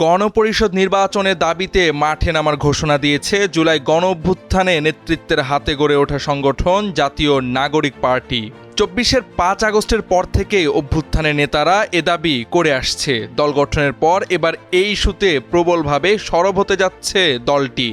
গণপরিষদ নির্বাচনের দাবিতে মাঠে নামার ঘোষণা দিয়েছে জুলাই গণ অভ্যুত্থানে নেতৃত্বের হাতে গড়ে ওঠা সংগঠন জাতীয় নাগরিক পার্টি। চব্বিশের পাঁচ আগস্টের পর থেকে অভ্যুত্থানের নেতারা এ দাবি করে আসছে। দল গঠনের পর এবার এই সুতে প্রবলভাবে সরব হতে যাচ্ছে দলটি।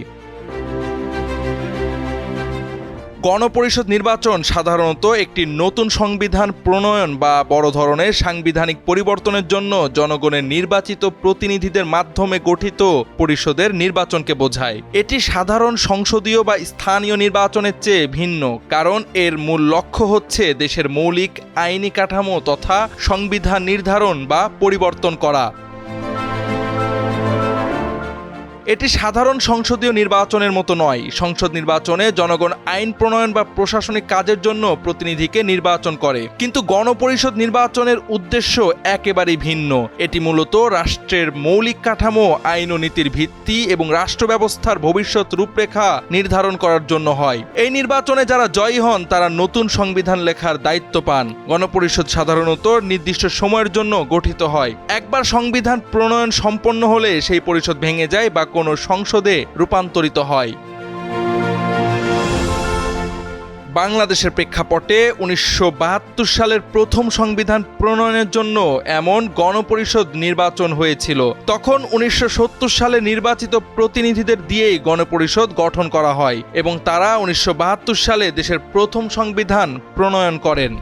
গণপরিষদ নির্বাচন সাধারণত একটি নতুন সংবিধান প্রণয়ন বা বড় ধরনের সাংবিধানিক পরিবর্তনের জন্য জনগণের নির্বাচিত প্রতিনিধিদের মাধ্যমে গঠিত পরিষদের নির্বাচনকে বোঝায়। এটি সাধারণ সংসদীয় বা স্থানীয় নির্বাচনের চেয়ে ভিন্ন, কারণ এর মূল লক্ষ্য হচ্ছে দেশের মৌলিক আইনি কাঠামো তথা সংবিধান নির্ধারণ বা পরিবর্তন করা। এটি সাধারণ সংসদীয় নির্বাচনের মতো নয়। সংসদ নির্বাচনে জনগণ আইন প্রণয়ন বা প্রশাসনিক কাজের জন্য প্রতিনিধিকে নির্বাচন করে। কিন্তু গণপরিষদ নির্বাচনের উদ্দেশ্য একেবারেই ভিন্ন। এটি মূলত রাষ্ট্রের মৌলিক কাঠামো, আইন ও নীতির ভিত্তি এবং রাষ্ট্র ব্যবস্থার ভবিষ্যৎ রূপরেখা নির্ধারণ করার জন্য হয়। এই নির্বাচনে যারা জয়ী হন, তারা নতুন সংবিধান লেখার দায়িত্ব পান। গণপরিষদ সাধারণত নির্দিষ্ট সময়ের জন্য গঠিত হয়। একবার সংবিধান প্রণয়ন সম্পন্ন হলে সেই পরিষদ ভেঙে যায় বা কোনো সংসদে রূপান্তরিত হয়। বাংলাদেশের প্রেক্ষাপটে উনিশশো বাহাত্তর সালের প্রথম সংবিধান প্রণয়নের জন্য এমন গণপরিষদ নির্বাচন হয়েছিল। তখন উনিশশো সত্তর সালে নির্বাচিত প্রতিনিধিদের দিয়েই গণপরিষদ গঠন করা হয় এবং তারা উনিশশো বাহাত্তর সালে দেশের প্রথম সংবিধান প্রণয়ন করেন।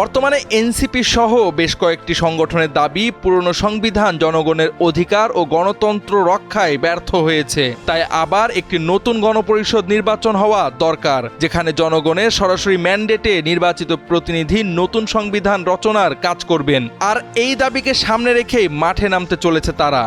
বর্তমানে এনসিপি সহ বেশ কয়েকটি সংগঠনের দাবি, পুরনো সংবিধান জনগণের অধিকার ও গণতন্ত্র রক্ষায় ব্যর্থ হয়েছে। তাই আবার একটি নতুন গণপরিষদ নির্বাচন হওয়া দরকার, যেখানে জনগণের সরাসরি ম্যান্ডেটে নির্বাচিত প্রতিনিধি নতুন সংবিধান রচনার কাজ করবেন। আর এই দাবিকে সামনে রেখেই মাঠে নামতে চলেছে তারা।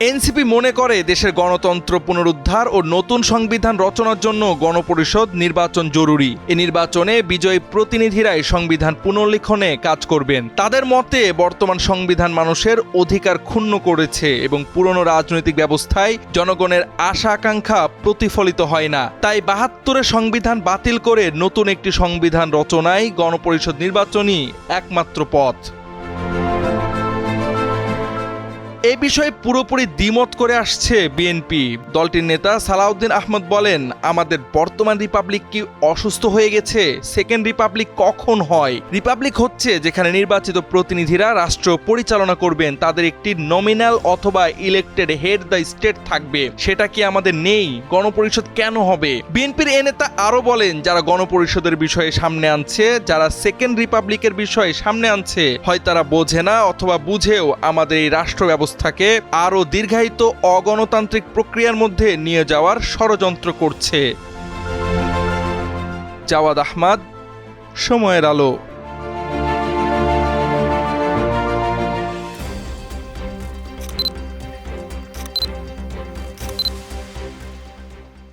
এনসিপি মনে করে দেশের গণতন্ত্র পুনরুদ্ধার ও নতুন সংবিধান রচনার জন্য গণপরিষদ নির্বাচন জরুরি। এ নির্বাচনে বিজয়ী প্রতিনিধিরাই সংবিধান পুনর্লিখনে কাজ করবেন। তাদের মতে, বর্তমান সংবিধান মানুষের অধিকার ক্ষুণ্ণ করেছে এবং পুরনো রাজনৈতিক ব্যবস্থায় জনগণের আশা আকাঙ্ক্ষা প্রতিফলিত হয় না। তাই বাহাত্তরের সংবিধান বাতিল করে নতুন একটি সংবিধান রচনায় গণপরিষদ নির্বাচনই একমাত্র পথ। এ বিষয়ে পুরোপুরি দ্বিমত করে আসছে বিএনপি। দলটির নেতা সালাউদ্দিন আহমদ বলেন, আমাদের বর্তমান রিপাবলিক কি অসুস্থ হয়ে গেছে? সেকেন্ড রিপাবলিক কখন হয়? রিপাবলিক হচ্ছে যেখানে নির্বাচিত প্রতিনিধিরা রাষ্ট্র পরিচালনা করবেন, তাদের একটি নমিনাল অথবা ইলেক্টেড হেড দ্য স্টেট থাকবে। সেটা কি আমাদের নেই? গণপরিষদ কেন হবে? বিএনপির এ নেতা আরও বলেন, যারা গণপরিষদের বিষয়ে সামনে আনছে, যারা সেকেন্ড রিপাবলিকের বিষয়ে সামনে আনছে, হয় তারা বোঝে না অথবা বুঝেও আমাদের এই রাষ্ট্র ব্যবস্থাকে আরও দীর্ঘায়িত অগণতান্ত্রিক প্রক্রিয়ার মধ্যে নিয়ে যাওয়ার ষড়যন্ত্র করছে। জাওয়াদ আহমাদ সময়ের আলো।